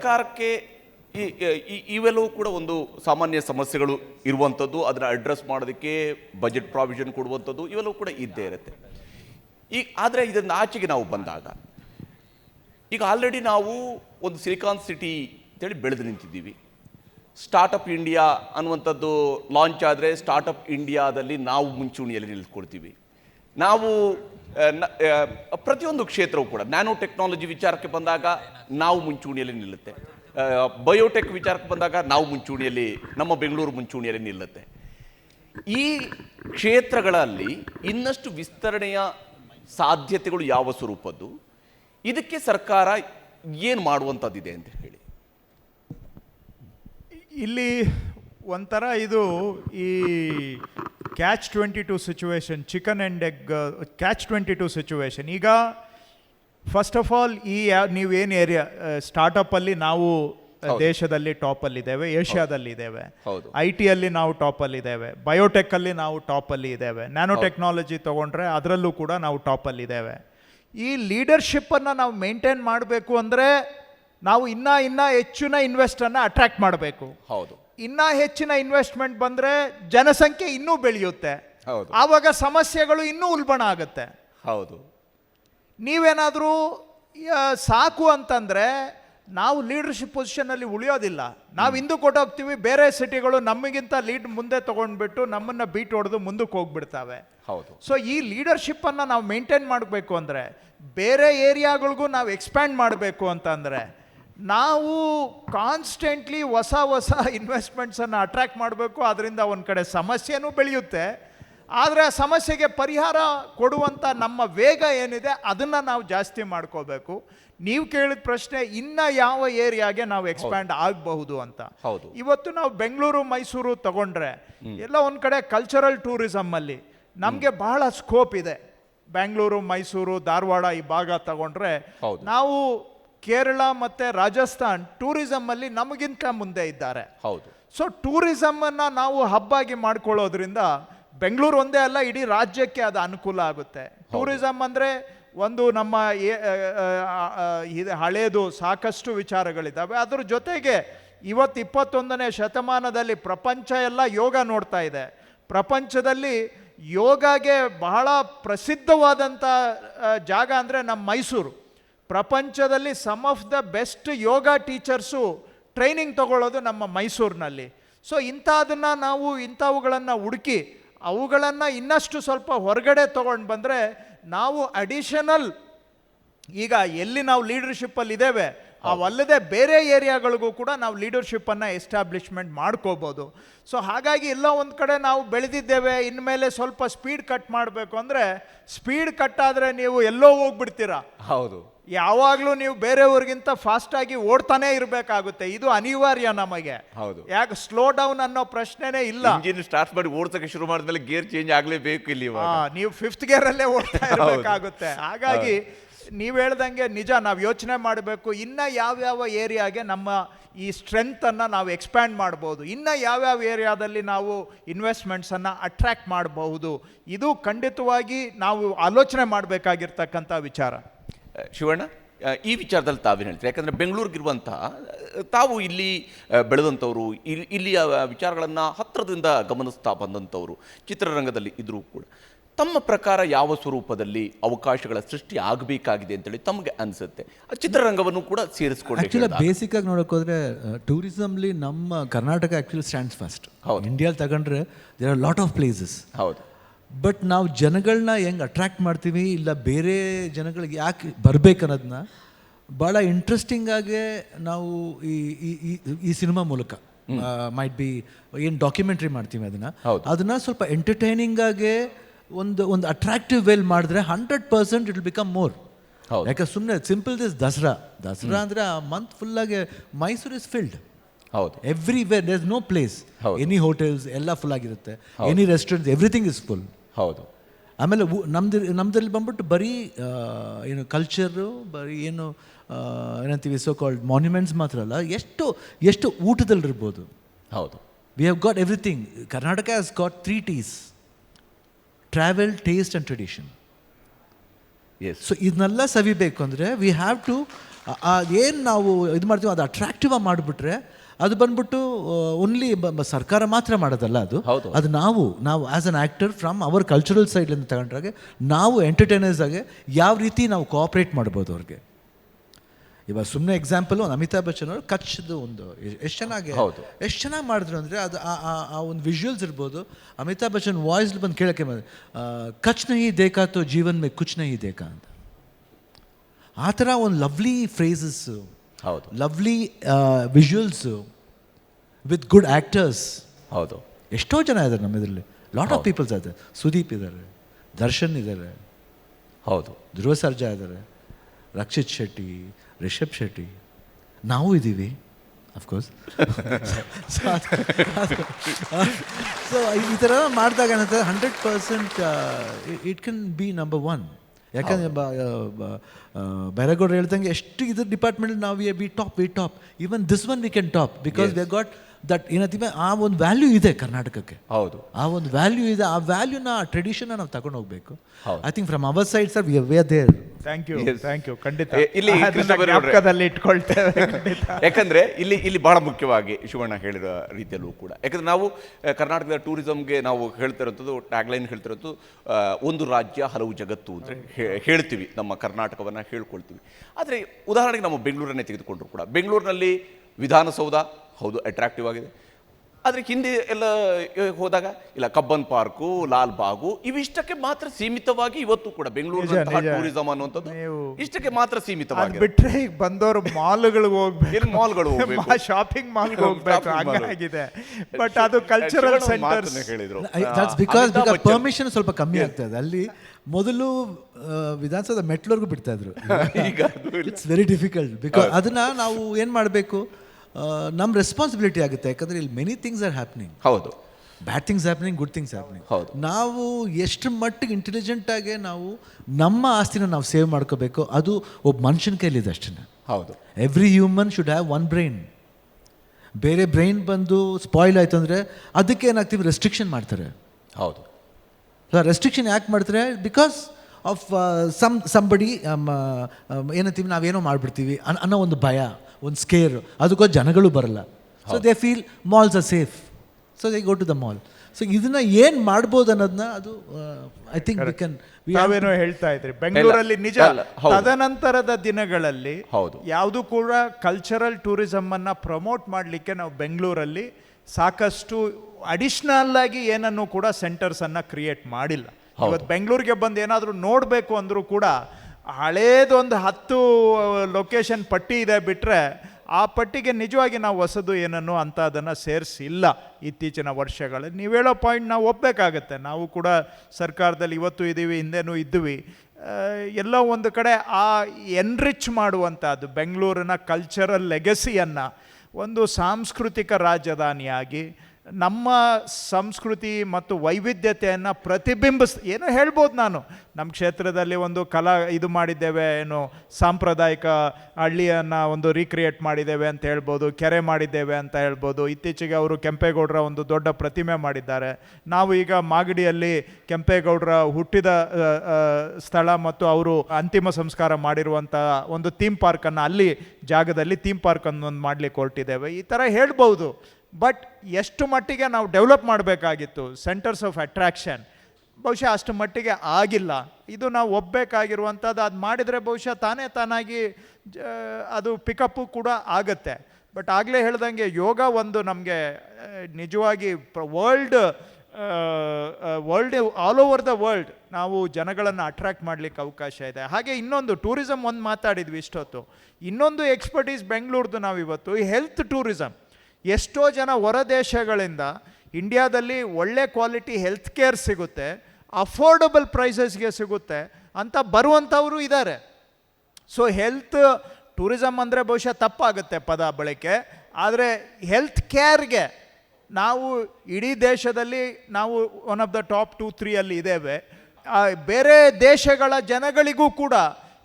ಸರ್ಕಾರಕ್ಕೆ ಈ ಇವೆಲ್ಲವೂ ಕೂಡ ಒಂದು ಸಾಮಾನ್ಯ ಸಮಸ್ಯೆಗಳು ಇರುವಂಥದ್ದು, ಅದನ್ನು ಅಡ್ರೆಸ್ ಮಾಡೋದಕ್ಕೆ ಬಜೆಟ್ ಪ್ರಾವಿಷನ್ ಕೊಡುವಂಥದ್ದು, ಇವೆಲ್ಲವೂ ಕೂಡ ಇದ್ದೇ ಇರುತ್ತೆ. ಈಗ ಆದರೆ ಇದನ್ನು ಆಚೆಗೆ ನಾವು ಬಂದಾಗ, ಈಗ ಆಲ್ರೆಡಿ ನಾವು ಒಂದು ಸಿಲಿಕಾನ್ ಸಿಟಿ ಅಂತೇಳಿ ಬೆಳೆದು ನಿಂತಿದ್ದೀವಿ. ಸ್ಟಾರ್ಟಪ್ ಇಂಡಿಯಾ ಅನ್ನುವಂಥದ್ದು ಲಾಂಚ್ ಆದರೆ ಸ್ಟಾರ್ಟಪ್ ಇಂಡಿಯಾದಲ್ಲಿ ನಾವು ಮುಂಚೂಣಿಯಲ್ಲಿ ನಿಲ್ಸ್ಕೊಳ್ತೀವಿ. ನಾವು ಪ್ರತಿಯೊಂದು ಕ್ಷೇತ್ರವೂ ಕೂಡ. ನ್ಯಾನೋ ಟೆಕ್ನಾಲಜಿ ವಿಚಾರಕ್ಕೆ ಬಂದಾಗ ನಾವು ಮುಂಚೂಣಿಯಲ್ಲಿ ನಿಲ್ಲುತ್ತೆ. ಬಯೋಟೆಕ್ ವಿಚಾರಕ್ಕೆ ಬಂದಾಗ ನಾವು ಮುಂಚೂಣಿಯಲ್ಲಿ, ನಮ್ಮ ಬೆಂಗಳೂರು ಮುಂಚೂಣಿಯಲ್ಲಿ ನಿಲ್ಲುತ್ತೆ. ಈ ಕ್ಷೇತ್ರಗಳಲ್ಲಿ ಇನ್ನಷ್ಟು ವಿಸ್ತರಣೆಯ ಸಾಧ್ಯತೆಗಳು ಯಾವ ಸ್ವರೂಪದ್ದು? ಇದಕ್ಕೆ ಸರ್ಕಾರ ಏನು ಮಾಡುವಂಥದ್ದಿದೆ ಅಂತ ಹೇಳಿ. ಇಲ್ಲಿ ಒಂಥರ ಇದು ಈ catch twenty two situation chicken and egg catch twenty two situation ಈಗ ಫಸ್ಟ್ ಆಫ್ ಆಲ್ ಈ ನೀವೇನು ಏರಿಯಾ ಸ್ಟಾರ್ಟಪ್ಪಲ್ಲಿ ನಾವು. ದೇಶದಲ್ಲಿ ಟಾಪಲ್ಲಿದ್ದೇವೆ ಏಷ್ಯಾದಲ್ಲಿ ಇದ್ದೇವೆ. ಹೌದು. ಐ ಟಿಯಲ್ಲಿ ನಾವು ಟಾಪಲ್ಲಿದ್ದೇವೆ ಬಯೋಟೆಕ್ಕಲ್ಲಿ ನಾವು ಟಾಪಲ್ಲಿ ಇದ್ದೇವೆ. ನ್ಯಾನೋ ಟೆಕ್ನಾಲಜಿ ತೊಗೊಂಡ್ರೆ ಅದರಲ್ಲೂ ಕೂಡ ನಾವು ಟಾಪಲ್ಲಿದ್ದೇವೆ ಈ ಲೀಡರ್ಶಿಪ್ಪನ್ನು ನಾವು ಮೇಂಟೈನ್ ಮಾಡಬೇಕು ಅಂದರೆ ನಾವು ಇನ್ನೂ ಇನ್ನೂ ಹೆಚ್ಚಿನ ಇನ್ವೆಸ್ಟನ್ನು ಅಟ್ರಾಕ್ಟ್ ಮಾಡಬೇಕು. ಹೌದು. ಇನ್ನೂ ಹೆಚ್ಚಿನ ಇನ್ವೆಸ್ಟ್ಮೆಂಟ್ ಬಂದರೆ ಜನಸಂಖ್ಯೆ ಇನ್ನೂ ಬೆಳೆಯುತ್ತೆ. ಹೌದು. ಆವಾಗ ಸಮಸ್ಯೆಗಳು ಇನ್ನೂ ಉಲ್ಬಣ ಆಗುತ್ತೆ. ಹೌದು. ನೀವೇನಾದರೂ ಸಾಕು ಅಂತಂದರೆ ನಾವು ಲೀಡರ್ಶಿಪ್ ಪೊಸಿಷನಲ್ಲಿ ಉಳಿಯೋದಿಲ್ಲ. ನಾವು ಹಿಂದೆ ಕೊಟ್ಟೋಗ್ತೀವಿ ಬೇರೆ ಸಿಟಿಗಳು ನಮಗಿಂತ ಲೀಡ್ ಮುಂದೆ ತೊಗೊಂಡ್ಬಿಟ್ಟು ನಮ್ಮನ್ನು ಬೀಟ್ ಹೊಡೆದು ಮುಂದಕ್ಕೆ ಹೋಗ್ಬಿಡ್ತಾವೆ. ಹೌದು. ಸೊ ಈ ಲೀಡರ್ಶಿಪ್ಪನ್ನು ನಾವು ಮೇಂಟೈನ್ ಮಾಡಬೇಕು ಅಂದರೆ ಬೇರೆ ಏರಿಯಾಗಳಿಗೂ ನಾವು ಎಕ್ಸ್ಪ್ಯಾಂಡ್ ಮಾಡಬೇಕು ಅಂತಂದರೆ ನಾವು ಕಾನ್ಸ್ಟೆಂಟ್ಲಿ ಹೊಸ ಹೊಸ ಇನ್ವೆಸ್ಟ್ಮೆಂಟ್ಸನ್ನು ಅಟ್ರ್ಯಾಕ್ಟ್ ಮಾಡಬೇಕು ಅದರಿಂದ ಒಂದು ಕಡೆ ಸಮಸ್ಯೆನೂ ಬೆಳೆಯುತ್ತೆ. ಆದರೆ ಆ ಸಮಸ್ಯೆಗೆ ಪರಿಹಾರ ಕೊಡುವಂಥ ನಮ್ಮ ವೇಗ ಏನಿದೆ ಅದನ್ನು ನಾವು ಜಾಸ್ತಿ ಮಾಡ್ಕೋಬೇಕು. ನೀವು ಕೇಳಿದ ಪ್ರಶ್ನೆ ಇನ್ನು ಯಾವ ಏರಿಯಾಗೆ ನಾವು ಎಕ್ಸ್ಪ್ಯಾಂಡ್ ಆಗಬಹುದು ಅಂತ. ಹೌದು. ಇವತ್ತು ನಾವು ಬೆಂಗಳೂರು ಮೈಸೂರು ತಗೊಂಡ್ರೆ ಎಲ್ಲ ಒಂದು ಕಡೆ ಕಲ್ಚರಲ್ ಟೂರಿಸಮ್ಮಲ್ಲಿ ನಮಗೆ ಬಹಳ ಸ್ಕೋಪ್ ಇದೆ. ಬೆಂಗಳೂರು ಮೈಸೂರು ಧಾರವಾಡ ಈ ಭಾಗ ತಗೊಂಡ್ರೆ ನಾವು ಕೇರಳ ಮತ್ತು ರಾಜಸ್ಥಾನ್ ಟೂರಿಸಮ್ಮಲ್ಲಿ ನಮಗಿಂತ ಮುಂದೆ ಇದ್ದಾರೆ. ಹೌದು. ಸೊ ಟೂರಿಸಮನ್ನು ನಾವು ಹಬ್ಬಾಗಿ ಮಾಡ್ಕೊಳ್ಳೋದ್ರಿಂದ ಬೆಂಗಳೂರು ಒಂದೇ ಅಲ್ಲ ಇಡೀ ರಾಜ್ಯಕ್ಕೆ ಅದು ಅನುಕೂಲ ಆಗುತ್ತೆ. ಟೂರಿಸಮ್ ಅಂದರೆ ಒಂದು ನಮ್ಮ ಹಳೇದು ಸಾಕಷ್ಟು ವಿಚಾರಗಳಿದ್ದಾವೆ. ಅದ್ರ ಜೊತೆಗೆ ಇವತ್ತು ಇಪ್ಪತ್ತೊಂದನೇ ಶತಮಾನದಲ್ಲಿ ಪ್ರಪಂಚ ಎಲ್ಲ ಯೋಗ ನೋಡ್ತಾ ಇದೆ. ಪ್ರಪಂಚದಲ್ಲಿ ಯೋಗಗೆ ಬಹಳ ಪ್ರಸಿದ್ಧವಾದಂಥ ಜಾಗ ಅಂದರೆ ನಮ್ಮ ಮೈಸೂರು. ಪ್ರಪಂಚದಲ್ಲಿ some of the best yoga teachers training ತಗೊಳ್ಳೋದು ನಮ್ಮ ಮೈಸೂರಿನಲ್ಲಿ. ಸೊ ಇಂಥದನ್ನು ನಾವು ಇಂಥವುಗಳನ್ನು ಹುಡುಕಿ, ಅವುಗಳನ್ನು ಇನ್ನಷ್ಟು ಸ್ವಲ್ಪ ಹೊರಗಡೆ ತೊಗೊಂಡು ಬಂದರೆ ನಾವು ಅಡಿಷನಲ್ ಈಗ ಎಲ್ಲಿ ನಾವು ಲೀಡರ್ಶಿಪ್ಪಲ್ಲಿ ಇದ್ದೇವೆ, ಅವಲ್ಲದೆ ಬೇರೆ ಏರಿಯಾಗಳಿಗೂ ಕೂಡ ನಾವು ಲೀಡರ್ಶಿಪ್ಪನ್ನು ಎಸ್ಟಾಬ್ಲಿಷ್ಮೆಂಟ್ ಮಾಡ್ಕೋಬೋದು. ಸೊ ಹಾಗಾಗಿ ಎಲ್ಲ ಒಂದು ಕಡೆ ನಾವು ಬೆಳೆದಿದ್ದೇವೆ, ಇನ್ಮೇಲೆ ಸ್ವಲ್ಪ ಸ್ಪೀಡ್ ಕಟ್ ಮಾಡಬೇಕು ಅಂದರೆ ಸ್ಪೀಡ್ ಕಟ್ ಆದರೆ ನೀವು ಎಲ್ಲೋ ಹೋಗ್ಬಿಡ್ತೀರಾ? ಹೌದು. ಯಾವಾಗಲೂ ನೀವು ಬೇರೆಯವ್ರಿಗಿಂತ ಫಾಸ್ಟಾಗಿ ಓಡ್ತಾನೆ ಇರಬೇಕಾಗುತ್ತೆ. ಇದು ಅನಿವಾರ್ಯ ನಮಗೆ. ಹೌದು. ಯಾಕೆ ಸ್ಲೋ ಡೌನ್ ಅನ್ನೋ ಪ್ರಶ್ನೆನೇ ಇಲ್ಲ. ಇಂಜಿನ್ ಸ್ಟಾರ್ಟ್ ಮಾಡಿ ಓಡ್ಸಕ್ಕೆ ಶುರು ಮಾಡಿದ್ಮೇಲೆ ಗೇರ್ ಚೇಂಜ್ ಆಗಲೇಬೇಕು ಇಲ್ಲಿ ನೀವು ಫಿಫ್ತ್ ಗೇರಲ್ಲೇ ಓಡ್ತಾ ಇರಬೇಕಾಗುತ್ತೆ. ಹಾಗಾಗಿ ನೀವು ಹೇಳ್ದಂಗೆ ನಿಜ ನಾವು ಯೋಚನೆ ಮಾಡಬೇಕು. ಇನ್ನು ಯಾವ್ಯಾವ ಏರಿಯಾಗೆ ನಮ್ಮ ಈ ಸ್ಟ್ರೆಂತನ್ನು ನಾವು ಎಕ್ಸ್ಪ್ಯಾಂಡ್ ಮಾಡ್ಬೋದು. ಇನ್ನು ಯಾವ್ಯಾವ ಏರಿಯಾದಲ್ಲಿ ನಾವು ಇನ್ವೆಸ್ಟ್ಮೆಂಟ್ಸನ್ನು ಅಟ್ರ್ಯಾಕ್ಟ್ ಮಾಡಬಹುದು. ಇದು ಖಂಡಿತವಾಗಿ ನಾವು ಆಲೋಚನೆ ಮಾಡಬೇಕಾಗಿರ್ತಕ್ಕಂಥ ವಿಚಾರ. ಶಿವಣ್ಣ ಈ ವಿಚಾರದಲ್ಲಿ ತಾವೇನು ಹೇಳ್ತೀರಿ? ಯಾಕಂದರೆ ಬೆಂಗಳೂರಿಗಿರುವಂತಹ ತಾವು ಇಲ್ಲಿ ಬೆಳೆದಂಥವರು ಇಲ್ಲಿ ಇಲ್ಲಿಯ ವಿಚಾರಗಳನ್ನು ಹತ್ತಿರದಿಂದ ಗಮನಿಸ್ತಾ ಬಂದಂಥವರು ಚಿತ್ರರಂಗದಲ್ಲಿ ಇದ್ದರೂ ಕೂಡ. ತಮ್ಮ ಪ್ರಕಾರ ಯಾವ ಸ್ವರೂಪದಲ್ಲಿ ಅವಕಾಶಗಳ ಸೃಷ್ಟಿ ಆಗಬೇಕಾಗಿದೆ ಅಂತೇಳಿ ತಮಗೆ ಅನಿಸುತ್ತೆ. ಆ ಚಿತ್ರರಂಗವನ್ನು ಕೂಡ ಸೇರಿಸ್ಕೊಂಡು ಆ್ಯಕ್ಚುಲಿ ಬೇಸಿಕ್ ಆಗಿ ನೋಡಕ್ ಹೋದ್ರೆ ಟೂರಿಸಮ್ಲಿ ನಮ್ಮ ಕರ್ನಾಟಕ ಆ್ಯಕ್ಚುಲಿ ಸ್ಟ್ಯಾಂಡ್ಸ್ ಫಸ್ಟ್ ಹೌದು. ಇಂಡಿಯಾಲಿ ತಗೊಂಡ್ರೆ there are lot of places ಹೌದು. ಬಟ್ ನಾವು ಜನಗಳನ್ನ ಹೆಂಗೆ ಅಟ್ರಾಕ್ಟ್ ಮಾಡ್ತೀವಿ ಇಲ್ಲ ಬೇರೆ ಜನಗಳಿಗೆ ಯಾಕೆ ಬರಬೇಕು ಅನ್ನೋದನ್ನ ಭಾಳ ಇಂಟ್ರೆಸ್ಟಿಂಗ್ ಆಗಿ ನಾವು ಈ ಈ- ಸಿನಿಮಾ ಮೂಲಕ ಮೈಟ್ ಬಿ ಏನು ಡಾಕ್ಯುಮೆಂಟ್ರಿ ಮಾಡ್ತೀವಿ ಅದನ್ನ. ಅದನ್ನ ಸ್ವಲ್ಪ ಎಂಟರ್ಟೈನಿಂಗ್ ಆಗಿ ಒಂದು ಒಂದು ಅಟ್ರಾಕ್ಟಿವ್ ವೇಲ್ ಮಾಡಿದ್ರೆ hundred percent it become more. ಯಾಕೆ ಸುಮ್ಮನೆ ಸಿಂಪಲ್ ದಿಸ್ ದಸರಾ. ದಸರಾ ಅಂದರೆ ಆ ಮಂತ್ ಫುಲ್ಲಾಗೆ ಮೈಸೂರು ಇಸ್ ಫಿಲ್ಡ್ ಹೌದು. Everywhere there no place any hotels ಎಲ್ಲ ಫುಲ್ ಆಗಿರುತ್ತೆ. Any restaurants everything is full ಹೌದು. ಆಮೇಲೆ ನಮ್ದು ನಮ್ದ್ರಲ್ಲಿ ಬಂದ್ಬಿಟ್ಟು ಬರೀ ಏನು ಕಲ್ಚರು ಬರೀ ಏನು ಏನಂತೀವಿ ಸೊ ಕಾಲ್ಡ್ ಮಾನ್ಯುಮೆಂಟ್ಸ್ ಮಾತ್ರ ಅಲ್ಲ ಎಷ್ಟು ಎಷ್ಟು ಊಟದಲ್ಲಿರ್ಬೋದು. ಹೌದು. We have got everything Karnataka has got three T's travel taste and tradition yes so ಇದನ್ನೆಲ್ಲ ಸವಿಬೇಕು ಅಂದರೆ ವಿ ಹ್ಯಾವ್ ಟು ಏನು ನಾವು ಇದು ಮಾಡ್ತೀವಿ ಅದು ಅಟ್ರಾಕ್ಟಿವ್ ಆಗಿ ಮಾಡಿಬಿಟ್ರೆ ಅದು ಬಂದ್ಬಿಟ್ಟು ಓನ್ಲಿ ಸರ್ಕಾರ ಮಾತ್ರ ಮಾಡೋದಲ್ಲ ಅದು ಹೌದು. ಅದು ನಾವು ನಾವು as an actor from our cultural ಸೈಡ್ಲಿಂದ ತಗೊಂಡ್ರಾಗೆ ನಾವು ಎಂಟರ್ಟೈನರ್ಸ್ ಆಗಿ ಯಾವ ರೀತಿ ನಾವು ಕೋಆಪ್ರೇಟ್ ಮಾಡ್ಬೋದು ಅವ್ರಿಗೆ ಇವಾಗ ಸುಮ್ಮನೆ ಎಕ್ಸಾಂಪಲ್ ಒಂದು ಅಮಿತಾಬ್ ಬಚ್ಚನ್ ಅವರು ಕಚ್ದು ಒಂದು ಎಷ್ಟು ಚೆನ್ನಾಗಿ ಹೌದು. ಎಷ್ಟು ಚೆನ್ನಾಗಿ ಮಾಡಿದ್ರು ಅಂದರೆ ಅದು ಆ- ಒಂದು ವಿಜುವಲ್ಸ್ ಇರ್ಬೋದು ಅಮಿತಾಬ್ ಬಚ್ಚನ್ ವಾಯ್ಸ್ ಬಂದು ಕೇಳೋಕ್ಕೆ ಕಚ್ ನಹಿ ದೇಖಾ ತೋ ಜೀವನ್ ಮೇ ಕುಚ್ ನಹಿ ದೇಖಾ ಅಂತ ಆ ಥರ ಒಂದು ಲವ್ಲಿ ಫ್ರೇಸಸ್ಸು ಹೌದು. Lovely visuals with good actors ಹೌದು. ಎಷ್ಟೋ ಜನ ಇದ್ದಾರೆ ನಮ್ಮ ಇದರಲ್ಲಿ. ಲಾಟ್ ಆಫ್ ಪೀಪಲ್ಸ್ ಇದ್ದಾರೆ ಸುದೀಪ್ ಇದ್ದಾರೆ ದರ್ಶನ್ ಇದ್ದಾರೆ ಹೌದು. ಧ್ರುವ ಸರ್ಜಾ ಇದ್ದಾರೆ ರಕ್ಷಿತ್ ಶೆಟ್ಟಿ ರಿಷಬ್ ಶೆಟ್ಟಿ. ನಾವು ಇದ್ದೀವಿ ಅಫ್ಕೋರ್ಸ್ ಸೊ ಈ ಥರ ಮಾಡಿದಾಗ ಏನಂತ hundred percent it can be number one ಯಾಕಂದರೆ ಬೈರೇಗೌಡರು ಹೇಳ್ದಂಗೆ ಎಷ್ಟು ಇದ್ರ ಡಿಪಾರ್ಟ್ಮೆಂಟ್ ನಾವು we top we top even this one we can top because we got that ಏನಂತೀವಿ ಆ ಒಂದು ವ್ಯಾಲ್ಯೂ ಇದೆ ಕರ್ನಾಟಕಕ್ಕೆ. ಹೌದು. ಆ ಒಂದು ವ್ಯಾಲ್ಯೂ ಇದೆ ಆ ವ್ಯಾಲ್ಯೂನ ಆ ಟ್ರೆಡಿಷನ್ನ ನಾವು ತಗೊಂಡು ಹೋಗ್ಬೇಕು. ಹೌದು. I think from our side sir we we there thank you. Thank you ಖಂಡಿತ. ಇಲ್ಲಿ ಜ್ಞಾಪಕದಲ್ಲಿ ಇಟ್ಕೊಳ್ತೇವೆ ಖಂಡಿತ. ಯಾಕಂದ್ರೆ ಇಲ್ಲಿ ಇಲ್ಲಿ ಬಹಳ ಮುಖ್ಯವಾಗಿ ಶಿವಣ್ಣ ಹೇಳಿರೋ ರೀತಿಯಲ್ಲೂ ಕೂಡ. ಯಾಕಂದ್ರೆ ನಾವು ಕರ್ನಾಟಕದ ಟೂರಿಸಮ್ಗೆ ನಾವು ಹೇಳ್ತಿರೋಂಥದ್ದು ಟ್ಯಾಗ್ಲೈನ್ ಹೇಳ್ತಿರೋದು ಒಂದು ರಾಜ್ಯ ಹಲವು ಜಗತ್ತು ಅಂತ ಹೇ- ಹೇಳ್ತೀವಿ ನಮ್ಮ ಕರ್ನಾಟಕವನ್ನು ಹೇಳ್ಕೊಳ್ತೀವಿ ಆದರೆ ಉದಾಹರಣೆಗೆ ನಾವು ಬೆಂಗಳೂರನ್ನೇ ತೆಗೆದುಕೊಂಡರೂ ಕೂಡ. ಬೆಂಗಳೂರಿನಲ್ಲಿ ವಿಧಾನಸೌಧ ಹೌದು ಅಟ್ರಾಕ್ಟಿವ್ ಆಗಿದೆ. ಆದರೆ ಹಿಂದೆ ಎಲ್ಲ ಹೋದಾಗ ಇಲ್ಲ ಕಬ್ಬನ್ ಪಾರ್ಕು ಲಾಲ್ ಬಾಗು ಇವಿಷ್ಟಕ್ಕೆ ಮಾತ್ರ ಸೀಮಿತವಾಗಿ ಇವತ್ತು ಕೂಡ ಬೆಂಗಳೂರು. ಟೂರಿಸಂ ಅನ್ನುವಂಥದ್ದು ಇಷ್ಟಕ್ಕೆ ಮಾತ್ರ ಸೀಮಿತವಾಗಿ ಬಿಟ್ಟರೆ ಬಿಟ್ರೆ ಈಗ ಬಂದವರು ಮಾಲ್ಗಳಿಗೆ ಹೋಗ್ಬೇಕು. ಮಾಲ್ಗಳು ಹೋಗ್ಬೇಕು? ಶಾಪಿಂಗ್ ಮಾಲ್ ಹೋಗ್ಬೇಕು. ಹಂಗಾಗಿದೆ. ಬಟ್ ಅದು ಕಲ್ಚರಲ್ ಸೆಂಟರ್ಸ್ ಹೇಳಿದ್ರು. ದಟ್ಸ್ ಬಿಕಾಸ್ ಪರ್ಮಿಷನ್ ಸ್ವಲ್ಪ ಕಮ್ಮಿ ಆಗ್ತಾ ಇದೆ ಅಲ್ಲಿ ಮೊದಲು ವಿಧಾನಸಭೆ ವಿಧಾನಸೌಧ ಮೆಟ್ಲವರೆಗೂ ಬಿಡ್ತಾ ಇದ್ರು. ಈಗ. ಇಟ್ಸ್ ವೆರಿ ಡಿಫಿಕಲ್ಟ್ ಬಿಕಾಸ್ ಅದನ್ನ ನಾವು ಏನು ಮಾಡಬೇಕು? ನಮ್ಮ ರೆಸ್ಪಾನ್ಸಿಬಿಲಿಟಿ ಆಗುತ್ತೆ. ಯಾಕಂದ್ರೆ ಇಲ್ಲಿ ಮೆನಿ ಥಿಂಗ್ಸ್ ಆರ್ ಹ್ಯಾಪ್ನಿಂಗ್ ಹೌದು. Bad things happening good things happening ಹೌದು. ನಾವು ಎಷ್ಟು ಮಟ್ಟಿಗೆ ಇಂಟೆಲಿಜೆಂಟಾಗೆ ನಾವು ನಮ್ಮ ಆಸ್ತಿನ ನಾವು ಸೇವ್ ಮಾಡ್ಕೋಬೇಕು ಅದು ಒಬ್ಬ ಮನುಷ್ಯನ ಕೈಲಿದೆ ಅಷ್ಟೇ. ಹೌದು. Every human should have one brain ಬೇರೆ ಬ್ರೈನ್ ಬಂದು ಸ್ಪಾಯ್ಲ್ ಆಯ್ತು ಅಂದರೆ ಅದಕ್ಕೆ ಏನಾಗ್ತೀವಿ? ರೆಸ್ಟ್ರಿಕ್ಷನ್ ಮಾಡ್ತಾರೆ. ಹೌದು. ರೆಸ್ಟ್ರಿಕ್ಷನ್ ಯಾಕೆ ಮಾಡ್ತಾರೆ? ಬಿಕಾಸ್ ಆಫ್ ಸಮ್ ಸಂಬಡಿ ಏನಂತೀವಿ? ನಾವೇನೋ ಮಾಡಿಬಿಡ್ತೀವಿ ಅನ್ ಅನ್ನೋ ಒಂದು ಭಯ. ಒಂದು ಸ್ಕೇರ್ ಅದಕ್ಕೋ ಜನಗಳು ಬರಲ್ಲ. So they feel malls are safe so they go to the mall so ಇದನ್ನ ಏನು ಮಾಡ್ಬೋದು ಅನ್ನೋದನ್ನ ಅದು ಐ ಥಿಂಕ್ ವಿ ಕ್ಯಾನ್ ನಾವೇನೋ ಹೇಳ್ತಾ ಇದ್ರಿ. ಬೆಂಗಳೂರಲ್ಲಿ ನಿಜ ತದನಂತರದ ದಿನಗಳಲ್ಲಿ ಹೌದು. ಯಾವುದು ಕೂಡ ಕಲ್ಚರಲ್ ಟೂರಿಸಮ್ ಅನ್ನ ಪ್ರಮೋಟ್ ಮಾಡಲಿಕ್ಕೆ ನಾವು ಬೆಂಗಳೂರಲ್ಲಿ ಸಾಕಷ್ಟು ಅಡಿಷನಲ್ ಆಗಿ ಏನನ್ನು ಕೂಡ ಸೆಂಟರ್ಸ್ ಅನ್ನ ಕ್ರಿಯೇಟ್ ಮಾಡಿಲ್ಲ. ಇವತ್ತು ಬೆಂಗಳೂರಿಗೆ ಬಂದು ಏನಾದರೂ ನೋಡಬೇಕು ಅಂದರೂ ಕೂಡ ಹಳೇದೊಂದು ಹತ್ತು ಲೊಕೇಶನ್ ಪಟ್ಟಿ ಇದೆ ಬಿಟ್ಟರೆ ಆ ಪಟ್ಟಿಗೆ ನಿಜವಾಗಿ ನಾವು ಹೊಸದು ಏನನ್ನು ಅಂತ ಅದನ್ನು ಸೇರಿಸಿಲ್ಲ ಇತ್ತೀಚಿನ ವರ್ಷಗಳಲ್ಲಿ ನೀವು ಹೇಳೋ ಪಾಯಿಂಟ್ ನಾವು ಒಪ್ಪಬೇಕಾಗತ್ತೆ ನಾವು ಕೂಡ ಸರ್ಕಾರದಲ್ಲಿ ಇವತ್ತು ಇದ್ದೀವಿ ಹಿಂದೆನೂ ಇದ್ವಿ. ಎಲ್ಲೋ ಒಂದು ಕಡೆ ಆ ಎನ್ರಿಚ್ ಮಾಡುವಂಥದ್ದು, ಬೆಂಗಳೂರಿನ ಕಲ್ಚರಲ್ ಲೆಗಸಿಯನ್ನು ಒಂದು ಸಾಂಸ್ಕೃತಿಕ ರಾಜಧಾನಿಯಾಗಿ ನಮ್ಮ ಸಂಸ್ಕೃತಿ ಮತ್ತು ವೈವಿಧ್ಯತೆಯನ್ನು ಪ್ರತಿಬಿಂಬಿಸ್, ಏನೋ ಹೇಳ್ಬೋದು ನಾನು. ನಮ್ಮ ಕ್ಷೇತ್ರದಲ್ಲಿ ಒಂದು ಕಲಾ ಇದು ಮಾಡಿದ್ದೇವೆ, ಏನು ಸಾಂಪ್ರದಾಯಿಕ ಹಳ್ಳಿಯನ್ನು ಒಂದು ರೀಕ್ರಿಯೇಟ್ ಮಾಡಿದ್ದೇವೆ ಅಂತ ಹೇಳ್ಬೋದು, ಕೆರೆ ಮಾಡಿದ್ದೇವೆ ಅಂತ ಹೇಳ್ಬೋದು. ಇತ್ತೀಚೆಗೆ ಅವರು ಕೆಂಪೇಗೌಡರ ಒಂದು ದೊಡ್ಡ ಪ್ರತಿಮೆ ಮಾಡಿದ್ದಾರೆ. ನಾವು ಈಗ ಮಾಗಡಿಯಲ್ಲಿ ಕೆಂಪೇಗೌಡರ ಹುಟ್ಟಿದ ಸ್ಥಳ ಮತ್ತು ಅವರು ಅಂತಿಮ ಸಂಸ್ಕಾರ ಮಾಡಿರುವಂಥ ಒಂದು ಥೀಮ್ ಪಾರ್ಕನ್ನು ಅಲ್ಲಿ ಜಾಗದಲ್ಲಿ ಥೀಮ್ ಪಾರ್ಕನ್ನು ಒಂದು ಮಾಡಲಿಕ್ಕೆ ಹೊರಟಿದ್ದೇವೆ. ಈ ಥರ ಹೇಳ್ಬೋದು. ಬಟ್ ಎಷ್ಟು ಮಟ್ಟಿಗೆ ನಾವು ಡೆವಲಪ್ ಮಾಡಬೇಕಾಗಿತ್ತು? ಸೆಂಟರ್ಸ್ ಆಫ್ ಅಟ್ರಾಕ್ಷನ್ ಬಹುಶಃ ಅಷ್ಟು ಮಟ್ಟಿಗೆ ಆಗಿಲ್ಲ. ಇದು ನಾವು ಒಪ್ಪಬೇಕಾಗಿರುವಂಥದ್ದು ಅದು ಮಾಡಿದರೆ ಬಹುಶಃ ತಾನೇ ತಾನಾಗಿ ಅದು ಪಿಕಪ್ಪು ಕೂಡ ಆಗುತ್ತೆ. ಬಟ್ ಆಗಲೇ ಹೇಳ್ದಂಗೆ ಯೋಗ ಒಂದು ನಮಗೆ ನಿಜವಾಗಿ world world all over the world ನಾವು ಜನಗಳನ್ನು ಅಟ್ರಾಕ್ಟ್ ಮಾಡಲಿಕ್ಕೆ ಅವಕಾಶ ಇದೆ. ಹಾಗೆ ಇನ್ನೊಂದು ಟೂರಿಸಮ್ ಒಂದು ಮಾತಾಡಿದ್ವಿ ಇಷ್ಟೊತ್ತು. ಇನ್ನೊಂದು ಎಕ್ಸ್ಪರ್ಟೀಸ್ ಬೆಂಗಳೂರ್ದು ನಾವು ಇವತ್ತು ಹೆಲ್ತ್ ಟೂರಿಸಮ್ ಎಷ್ಟೋ ಜನ ಹೊರ ದೇಶಗಳಿಂದ ಇಂಡಿಯಾದಲ್ಲಿ ಒಳ್ಳೆ ಕ್ವಾಲಿಟಿ ಹೆಲ್ತ್ ಕೇರ್ ಸಿಗುತ್ತೆ, ಅಫೋರ್ಡಬಲ್ ಪ್ರೈಸಸ್ಗೆ ಸಿಗುತ್ತೆ ಅಂತ ಬರುವಂಥವರು ಇದ್ದಾರೆ. ಸೊ ಹೆಲ್ತ್ ಟೂರಿಸಮ್ ಅಂದರೆ ಬಹುಶಃ ತಪ್ಪಾಗುತ್ತೆ ಪದ ಬಳಕೆ, ಆದರೆ ಹೆಲ್ತ್ ಕೇರ್ಗೆ ನಾವು ಇಡೀ ದೇಶದಲ್ಲಿ ನಾವು one of the top two ತ್ರೀಯಲ್ಲಿ ಇದ್ದೇವೆ. ಬೇರೆ ದೇಶಗಳ ಜನಗಳಿಗೂ ಕೂಡ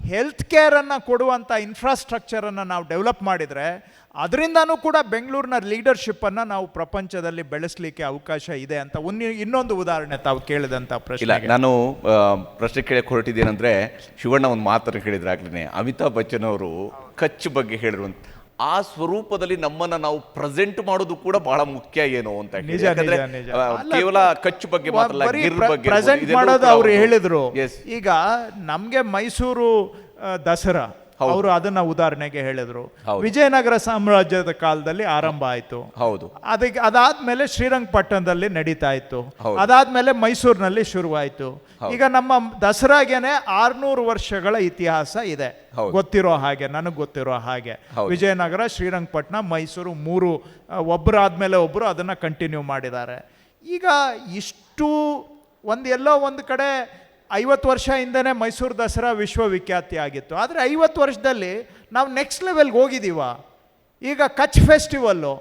ಹೆಲ್ತ್ ಕೇರನ್ನು ಕೊಡುವಂಥ ಇನ್ಫ್ರಾಸ್ಟ್ರಕ್ಚರನ್ನು ನಾವು ಡೆವಲಪ್ ಮಾಡಿದರೆ ಅದರಿಂದನೂ ಕೂಡ ಬೆಂಗಳೂರಿನ ಲೀಡರ್ಶಿಪ್ಪನ್ನು ನಾವು ಪ್ರಪಂಚದಲ್ಲಿ ಬೆಳೆಸಲಿಕ್ಕೆ ಅವಕಾಶ ಇದೆ ಅಂತ ಒಂದು ಇನ್ನೊಂದು ಉದಾಹರಣೆ ತಾವು ಕೇಳಿದಂಥ ಇಲ್ಲ ನಾನು ಪ್ರಶ್ನೆ ಕೇಳಕ್ಕೆ ಹೊರಟಿದ್ದೇನೆಂದರೆ ಶಿವಣ್ಣ ಒಂದು ಮಾತನ್ನು ಹೇಳಿದ್ರಾಗ್ಲೇ ಅಮಿತಾಬ್ ಬಚ್ಚನ್ ಅವರು ಕಚ್ ಬಗ್ಗೆ ಹೇಳಿರುವಂತ ಆ ಸ್ವರೂಪದಲ್ಲಿ ನಮ್ಮನ್ನ ನಾವು ಪ್ರೆಸೆಂಟ್ ಮಾಡೋದು ಕೂಡ ಬಹಳ ಮುಖ್ಯ ಏನು ಅಂತ ಹೇಳಿ. ನಿಜ, ಯಾಕಂದ್ರೆ, ನಿಜ, ನಿಜ. ಆ, ಕೇವಲ ಕಚ್ ಬಗ್ಗೆ ಮಾತ್ರ ಅಲ್ಲ, ಬರೀ ಗಿರ್ ಬಗ್ಗೆ ಪ್ರೆಸೆಂಟ್ ಇರ್ಬೋದು, ಇದೆಲ್ಲವೂ ಮಾಡೋದು ಕೂಡ ಅವ್ರು ಹೇಳಿದ್ರು Yes. ಈಗ ನಮ್ಗೆ ಮೈಸೂರು ಆ, ದಸರಾ. ಅವರು ಅದನ್ನ ಉದಾಹರಣೆಗೆ ಹೇಳಿದ್ರು. ವಿಜಯನಗರ ಸಾಮ್ರಾಜ್ಯದ ಕಾಲದಲ್ಲಿ ಆರಂಭ ಆಯ್ತು. ಹೌದು. ಅದಕ್ಕೆ ಅದಾದ್ಮೇಲೆ ಶ್ರೀರಂಗಪಟ್ಟಣದಲ್ಲಿ ನಡೀತಾ ಇತ್ತು. ಅದಾದ್ಮೇಲೆ ಮೈಸೂರಿನಲ್ಲಿ ಶುರುವಾಯಿತು. ಈಗ ನಮ್ಮ ದಸರಾಗೆನೆ ಆರ್ನೂರು ವರ್ಷಗಳ ಇತಿಹಾಸ ಇದೆ. ಗೊತ್ತಿರೋ ಹಾಗೆ ನನಗೆ ಗೊತ್ತಿರೋ ಹಾಗೆ. ವಿಜಯನಗರ ಶ್ರೀರಂಗಪಟ್ಟಣ ಮೈಸೂರು ಮೂರು ಒಬ್ರಾದ್ಮೇಲೆ ಒಬ್ಬರಾದ್ಮೇಲೆ ಒಬ್ಬರು ಅದನ್ನ ಕಂಟಿನ್ಯೂ ಮಾಡಿದ್ದಾರೆ. ಈಗ ಇಷ್ಟು ಒಂದು ಎಲ್ಲೋ ಒಂದು ಕಡೆ ಐವತ್ತು ವರ್ಷ ಹಿಂದೆನೇ ಮೈಸೂರು ದಸರಾ ವಿಶ್ವವಿಖ್ಯಾತಿ ಆಗಿತ್ತು. ಆದರೆ ಐವತ್ತು ವರ್ಷದಲ್ಲಿ ನಾವು ನೆಕ್ಸ್ಟ್ ಲೆವೆಲ್ಗೆ ಹೋಗಿದ್ದೀವ ಈಗ ಕಚ್ ಫೆಸ್ಟಿವಲ್ಲು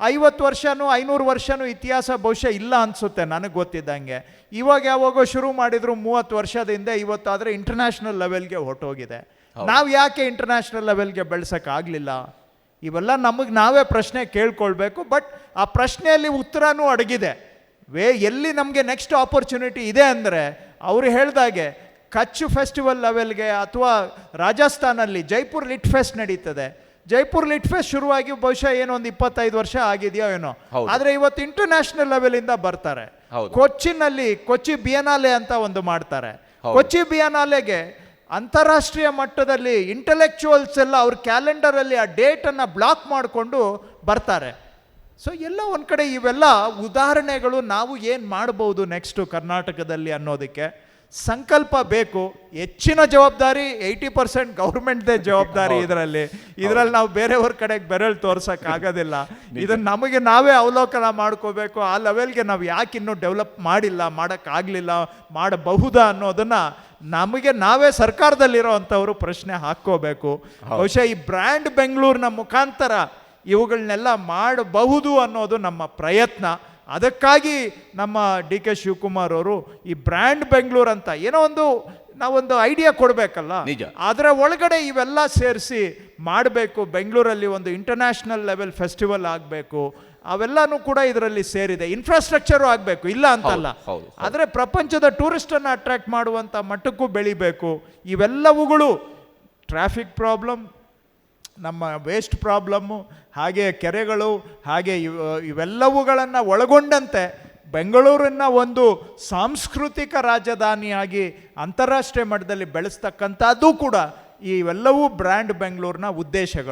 ಐವತ್ತು ವರ್ಷನೂ ಐನೂರು ವರ್ಷನೂ ಇತಿಹಾಸ ಬಹುಶಃ ಇಲ್ಲ ಅನಿಸುತ್ತೆ ನನಗೆ ಗೊತ್ತಿದ್ದಂಗೆ. ಇವಾಗ ಯಾವಾಗೋ ಶುರು ಮಾಡಿದ್ರು ಮೂವತ್ತು ವರ್ಷದಿಂದ ಇವತ್ತಾದರೆ ಇಂಟರ್ನ್ಯಾಷನಲ್ ಲೆವೆಲ್ಗೆ ಹೊಟ್ಟೋಗಿದೆ ನಾವು ಯಾಕೆ ಇಂಟರ್ನ್ಯಾಷನಲ್ ಲೆವೆಲ್ಗೆ ಬೆಳ್ಸೋಕ್ಕಾಗಲಿಲ್ಲ ಇವೆಲ್ಲ ನಮಗೆ ನಾವೇ ಪ್ರಶ್ನೆ ಕೇಳ್ಕೊಳ್ಬೇಕು ಬಟ್ ಆ ಪ್ರಶ್ನೆಯಲ್ಲಿ ಉತ್ತರನೂ ಅಡಗಿದೆ. ವೇ ಎಲ್ಲಿ ನಮಗೆ ನೆಕ್ಸ್ಟ್ ಆಪರ್ಚುನಿಟಿ ಇದೆ ಅಂದರೆ ಅವರು ಹೇಳ್ದಾಗೆ ಕಚ್ ಫೆಸ್ಟಿವಲ್ ಲೆವೆಲ್ಗೆ ಅಥವಾ ರಾಜಸ್ಥಾನಲ್ಲಿ ಜೈಪುರ್ ಲಿಟ್ ಫೆಸ್ಟ್ ನಡೀತದೆ. ಜೈಪುರ್ ಲಿಟ್ ಫೆಸ್ಟ್ ಶುರುವಾಗಿ ಬಹುಶಃ ಏನೋ ಒಂದು ಇಪ್ಪತ್ತೈದು ವರ್ಷ ಆಗಿದೆಯೋ ಏನೋ. ಆದರೆ ಇವತ್ತು ಇಂಟರ್ನ್ಯಾಷನಲ್ ಲೆವೆಲಿಂದ ಬರ್ತಾರೆ. ಕೊಚ್ಚಿನಲ್ಲಿ ಕೊಚ್ಚಿ ಬಿಯನಾಲೆ ಅಂತ ಒಂದು ಮಾಡ್ತಾರೆ. ಕೊಚ್ಚಿ ಬಿಯನಾಲೆಗೆ ಅಂತಾರಾಷ್ಟ್ರೀಯ ಮಟ್ಟದಲ್ಲಿ ಇಂಟೆಲೆಕ್ಚುವಲ್ಸ್ ಎಲ್ಲ ಅವ್ರ ಕ್ಯಾಲೆಂಡರಲ್ಲಿ ಆ ಡೇಟನ್ನು ಬ್ಲಾಕ್ ಮಾಡಿಕೊಂಡು ಬರ್ತಾರೆ. ಸೊ ಎಲ್ಲ ಒಂದು ಕಡೆ ಇವೆಲ್ಲ ಉದಾಹರಣೆಗಳು ನಾವು ಏನು ಮಾಡ್ಬೋದು ನೆಕ್ಸ್ಟು ಕರ್ನಾಟಕದಲ್ಲಿ ಅನ್ನೋದಕ್ಕೆ? ಸಂಕಲ್ಪ ಬೇಕು ಹೆಚ್ಚಿನ ಜವಾಬ್ದಾರಿ ಏಯ್ಟಿ ಪರ್ಸೆಂಟ್ ಗೌರ್ಮೆಂಟ್ದೇ ಜವಾಬ್ದಾರಿ ಇದರಲ್ಲಿ. ಇದರಲ್ಲಿ ನಾವು ಬೇರೆಯವ್ರ ಕಡೆಗೆ ಬೆರಳು ತೋರ್ಸೋಕ್ಕಾಗೋದಿಲ್ಲ ಆಗೋದಿಲ್ಲ. ಇದನ್ನು ನಮಗೆ ನಾವೇ ಅವಲೋಕನ ಮಾಡ್ಕೋಬೇಕು ಆ ಲೆವೆಲ್ಗೆ ನಾವು ಯಾಕೆ ಇನ್ನೂ ಡೆವಲಪ್ ಮಾಡಿಲ್ಲ ಮಾಡೋಕ್ಕಾಗಲಿಲ್ಲ ಮಾಡಬಹುದಾ ಅನ್ನೋದನ್ನು ನಮಗೆ ನಾವೇ ಸರ್ಕಾರದಲ್ಲಿರೋ ಅಂಥವರು ಪ್ರಶ್ನೆ ಹಾಕ್ಕೋಬೇಕು. ಬಹುಶಃ ಈ ಬ್ರ್ಯಾಂಡ್ ಬೆಂಗಳೂರಿನ ಮುಖಾಂತರ ಇವುಗಳನ್ನೆಲ್ಲ ಮಾಡಬಹುದು ಅನ್ನೋದು ನಮ್ಮ ಪ್ರಯತ್ನ. ಅದಕ್ಕಾಗಿ ನಮ್ಮ ಡಿ ಕೆ ಶಿವಕುಮಾರ್ ಅವರು ಈ ಬ್ರ್ಯಾಂಡ್ ಬೆಂಗಳೂರು ಅಂತ ಏನೋ ಒಂದು ನಾವೊಂದು ಐಡಿಯಾ ಕೊಡಬೇಕಲ್ಲ? ನಿಜ. ಅದರ ಒಳಗಡೆ ಇವೆಲ್ಲ ಸೇರಿಸಿ ಮಾಡಬೇಕು. ಬೆಂಗಳೂರಲ್ಲಿ ಒಂದು ಇಂಟರ್ನ್ಯಾಷನಲ್ ಲೆವೆಲ್ ಫೆಸ್ಟಿವಲ್ ಆಗಬೇಕು. ಅವೆಲ್ಲನೂ ಕೂಡ ಇದರಲ್ಲಿ ಸೇರಿದೆ. ಇನ್ಫ್ರಾಸ್ಟ್ರಕ್ಚರು ಆಗಬೇಕು. ಇಲ್ಲ ಅಂತಲ್ಲ. ಆದರೆ ಪ್ರಪಂಚದ ಟೂರಿಸ್ಟನ್ನು ಅಟ್ರ್ಯಾಕ್ಟ್ ಮಾಡುವಂಥ ಮಟ್ಟಕ್ಕೂ ಬೆಳಿಬೇಕು. ಇವೆಲ್ಲವುಗಳು ಟ್ರಾಫಿಕ್ ಪ್ರಾಬ್ಲಮ್ ನಮ್ಮ ವೇಸ್ಟ್ ಪ್ರಾಬ್ಲಮ್ಮು ಹಾಗೆ ಕೆರೆಗಳು, ಹಾಗೆ ಇವ್- ಇವೆಲ್ಲವುಗಳನ್ನು ಒಳಗೊಂಡಂತೆ ಬೆಂಗಳೂರನ್ನು ಒಂದು ಸಾಂಸ್ಕೃತಿಕ ರಾಜಧಾನಿಯಾಗಿ ಅಂತಾರಾಷ್ಟ್ರೀಯ ಮಟ್ಟದಲ್ಲಿ ಬೆಳೆಸ್ತಕ್ಕಂಥದ್ದು ಕೂಡ ಇವೆಲ್ಲವೂ ಬ್ರ್ಯಾಂಡ್ ಬೆಂಗಳೂರಿನ ಉದ್ದೇಶಗಳು.